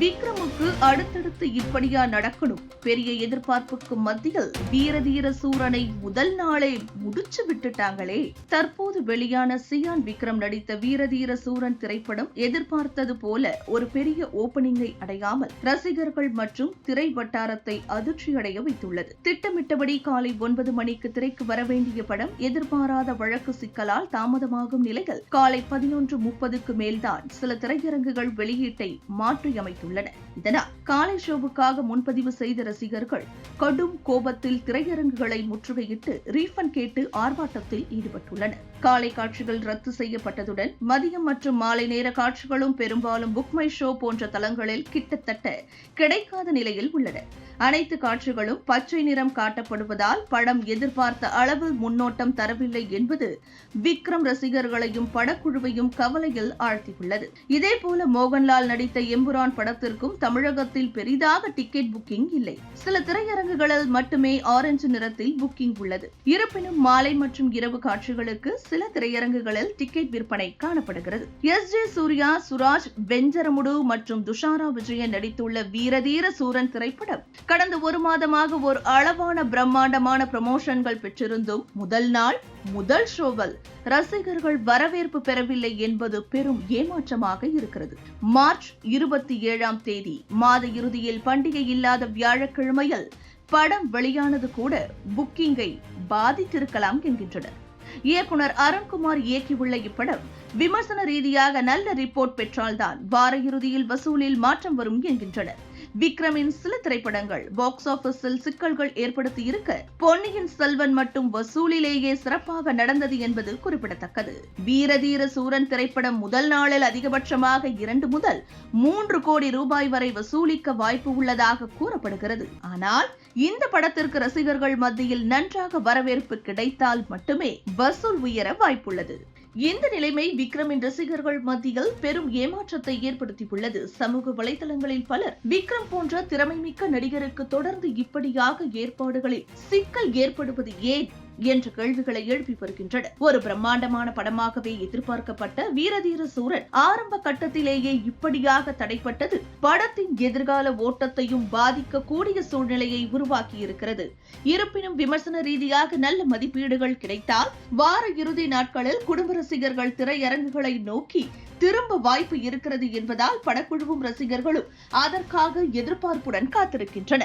விக்ரமுக்கு அடுத்தடுத்து இப்படியா நடக்கணும். பெரிய எதிர்பார்ப்புக்கு மத்தியில் வீரதீர சூரனை முதல் நாளே முடிச்சு விட்டுட்டாங்களே. தற்போது வெளியான சியான் விக்ரம் நடித்த வீரதீர சூரன் திரைப்படம் எதிர்பார்த்தது போல ஒரு பெரிய ஓபனிங்கை அடையாமல் ரசிகர்கள் மற்றும் திரை வட்டாரத்தை அதிர்ச்சியடைய வைத்துள்ளது. திட்டமிட்டபடி காலை ஒன்பது மணிக்கு திரைக்கு வரவேண்டிய படம் எதிர்பாராத வழக்கு சிக்கலால் தாமதமாகும் நிலையில் காலை பதினொன்று முப்பதுக்கு மேல்தான் சில திரையரங்குகள் வெளியீட்டை மாற்றியமைத்துள்ளன இதனால் காலை ஷோவுக்காக முன்பதிவு செய்த ரசிகர்கள் கடும் கோபத்தில் திரையரங்குகளை முற்றுகையிட்டு ரீஃபண்ட் கேட்டு ஆர்ப்பாட்டத்தில் ஈடுபட்டுள்ளனர். காலை காட்சிகள் ரத்து செய்யப்பட்டதுடன் மதியம் மற்றும் மாலை நேர காட்சிகளும் பெரும்பாலும் புக் மை ஷோ போன்ற தளங்களில் கிட்டத்தட்ட கிடைக்காத நிலையில் உள்ளன. அனைத்து காட்சிகளும் பச்சை நிறம் காட்டப்படுவதால் படம் எதிர்பார்த்த அளவு முன்னோட்டம் தரவில்லை என்பது விக்ரம் ரசிகர்களையும் படக்குழுவையும் கவலையில் ஆழ்த்தியுள்ளது. இதேபோல மோகன்லால் நடித்த எம்புரான் படம் படத்திற்கும் தமிழகத்தில் பெரிதாக டிக்கெட் புக்கிங் இல்லை. சில திரையரங்குகளில் மட்டுமே ஆரஞ்சு நிறத்தில் புக்கிங் உள்ளது. இருப்பினும் மாலை மற்றும் இரவு காட்சிகளுக்கு சில திரையரங்குகளில் டிக்கெட் விற்பனை காணப்படுகிறது. எஸ் ஜே சூர்யா சுராஜ் வெஞ்சரமுடு மற்றும் துஷாரா விஜயன் நடித்துள்ள வீரதீர சூரன் திரைப்படம். கடந்த ஒரு மாதமாக ஒரு அளவான பிரம்மாண்டமான ப்ரமோஷன்கள் பெற்றிருந்தும் முதல் நாள் முதல் ஷோவில் ரசிகர்கள் வரவேற்பு பெறவில்லை என்பது பெரும் ஏமாற்றமாக இருக்கிறது. மார்ச் இருபத்தி ஏழாம் தேதி மாத இறுதியில் பண்டிகை இல்லாத வியாழக்கிழமையில் படம் வெளியானது கூட புக்கிங்கை பாதித்திருக்கலாம் என்கின்றனர். இயக்குனர் அருண்குமார் இயக்கியுள்ள இப்படம் விமர்சன ரீதியாக நல்ல ரிப்போர்ட் பெற்றால்தான் வார இறுதியில் வசூலில் மாற்றம் வரும் என்கின்றனர். விக்ரமின் சில திரைப்படங்கள். பாக்ஸ் ஆபீஸில் சிக்கல்கள் ஏற்படுத்தி இருக்க பொன்னியின் செல்வன் மட்டும் வசூலிலேயே சிறப்பாக நடந்தது என்பது குறிப்பிடத்தக்கது. வீரதீர சூரன் திரைப்படம் முதல் நாளில் அதிகபட்சமாக இரண்டு முதல் மூன்று கோடி ரூபாய் வரை வசூலிக்க வாய்ப்பு உள்ளதாக கூறப்படுகிறது. ஆனால் இந்த படத்திற்கு ரசிகர்கள் மத்தியில் நன்றாக வரவேற்பு கிடைத்தால் மட்டுமே வசூல் உயர வாய்ப்புள்ளது. இந்த நிலைமை விக்ரமின் ரசிகர்கள் மத்தியில் பெரும் ஏமாற்றத்தை ஏற்படுத்தியுள்ளது. சமூக வலைதளங்களில் பலர் விக்ரம் போன்ற திறமைமிக்க நடிகருக்கு தொடர்ந்து இப்படியாக ஏற்பாடுகளில் சிக்கல் ஏற்படுவது ஏன்? என்ற கேள்விகளை எழுப்பி வருகின்றன. ஒரு பிரம்மாண்டமான படமாகவே எதிர்பார்க்கப்பட்ட வீரதீர சூரன் ஆரம்ப கட்டத்திலேயே இப்படியாக தடைப்பட்டது. படத்தின் எதிர்கால ஓட்டத்தையும் பாதிக்கக்கூடிய சூழ்நிலையை உருவாக்கி இருக்கிறது இருப்பினும் விமர்சன ரீதியாக நல்ல மதிப்பீடுகள் கிடைத்தால் வார இறுதி நாட்களில் குடும்ப ரசிகர்கள் திரையரங்குகளை நோக்கி திரும்ப வாய்ப்பு இருக்கிறது என்பதால் படக்குழுவும் ரசிகர்களும் அதற்காக எதிர்பார்ப்புடன் காத்திருக்கின்றனர்.